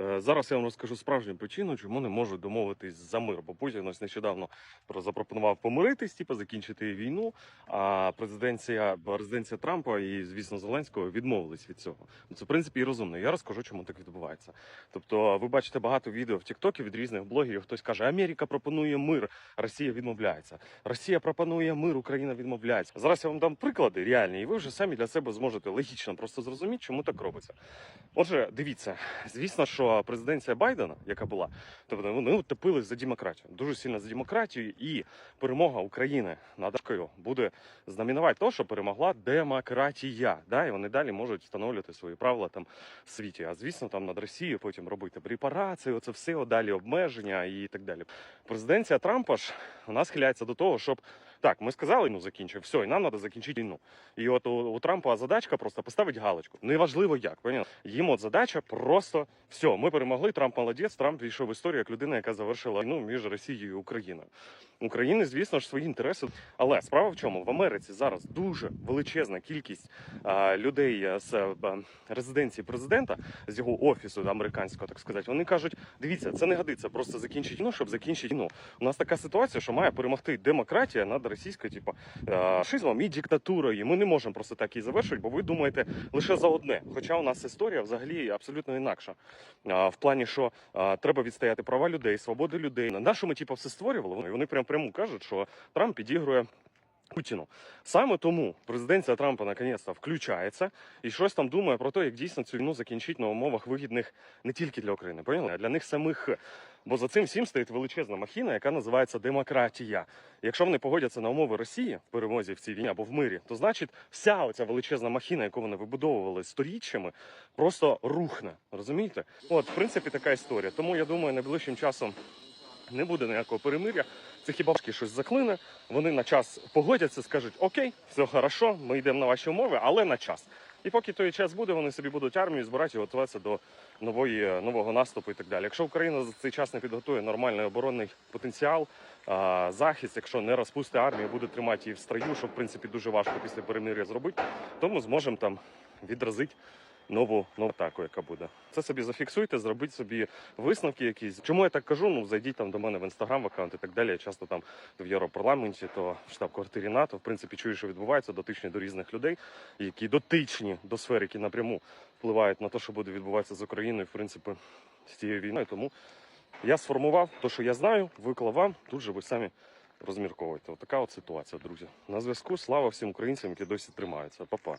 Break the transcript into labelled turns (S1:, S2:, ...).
S1: Е, Зараз я вам розкажу справжню причину, чому не можуть домовитись за мир. Бо Путін ось нещодавно про- запропонував помиритись, типу, закінчити війну. А президенція резиденція Трампа і, звісно, Зеленського відмовились від цього. Ну, Це в принципі і розумно. Я розкажу, чому так відбувається. Тобто, ви бачите багато відео в Тіктокі від різних блогерів. Хтось каже, Америка пропонує мир, Росія відмовляється. Росія пропонує мир, Україна відмовляється. Зараз я вам дам приклади реальні, і ви вже самі для себе зможете логічно просто зрозуміти, чому так робиться. Отже, дивіться, звісно, що президенція Байдена, яка була, тобто вони утопили за демократію, дуже сильно за демократію, і перемога України над Ашкою буде знаменувати те, що перемогла демократія. Да? І вони далі можуть встановлювати свої правила там в світі. А звісно, там над Росією потім робити репарації, оце все далі обмеження і так далі. Президенція Трампа ж вона схиляється до того, щоб так, ми сказали, ну закінчив, все, і нам треба закінчити війну. І от у, у Трампа задачка просто поставити галочку. Неважливо як, поняли? Їм от задача просто все, ми перемогли. Трамп молодець. Трамп війшов в історію як людина, яка завершила війну між Росією і Україною. України, звісно ж, свої інтереси. Але справа в чому в Америці зараз дуже величезна кількість а, людей з е, резиденції президента з його офісу американського, так сказати. Вони кажуть: дивіться, це не годиться просто закінчити війну, щоб закінчити війну. У нас така ситуація, що має перемогти демократія над російською, типу, фашизмом і диктатурою. Ми не можемо просто так її завершити, бо ви думаєте лише за одне. Хоча у нас історія взагалі абсолютно інакша. В плані, що треба відстояти права людей, свободи людей. На нашому типу, все створювали? Вони прям прямо кажуть, що Трамп підігрує. Путіну саме тому президенція Трампа наконець-то включається і щось там думає про те, як дійсно цю війну закінчити на умовах вигідних не тільки для України, поняли, а для них самих. Бо за цим всім стоїть величезна махіна, яка називається демократія. Якщо вони погодяться на умови Росії в перемозі в цій війні або в мирі, то значить вся оця величезна махіна, яку вони вибудовували сторіччями, просто рухне. Розумієте? От, в принципі, така історія. Тому я думаю, найближчим часом не буде ніякого перемиря. Це хіба б щось заклине. Вони на час погодяться, скажуть: Окей, все хорошо, ми йдемо на ваші умови, але на час. І поки той час буде, вони собі будуть армію збирати і готуватися до нової нового наступу і так далі. Якщо Україна за цей час не підготує нормальний оборонний потенціал, захист, якщо не розпусти армію, буде тримати її в строю, що в принципі дуже важко після перемир'я зробити, то ми зможемо там відразити нову нову атаку, яка буде. Це собі зафіксуйте, зробіть собі висновки якісь. Чому я так кажу? Ну зайдіть там до мене в інстаграм, в аккаунт і так далі. Я часто там в Європарламенті, то в штаб-квартирі НАТО. В принципі, чую, що відбувається, дотичні до різних людей, які дотичні до сфер, які напряму впливають на те, що буде відбуватися з Україною, в принципі, з цією війною. Тому я сформував те, що я знаю, виклав вам. Тут же ви самі розмірковуєте. Отака от ситуація, друзі. На зв'язку. Слава всім українцям, які досі тримаються. Па-па.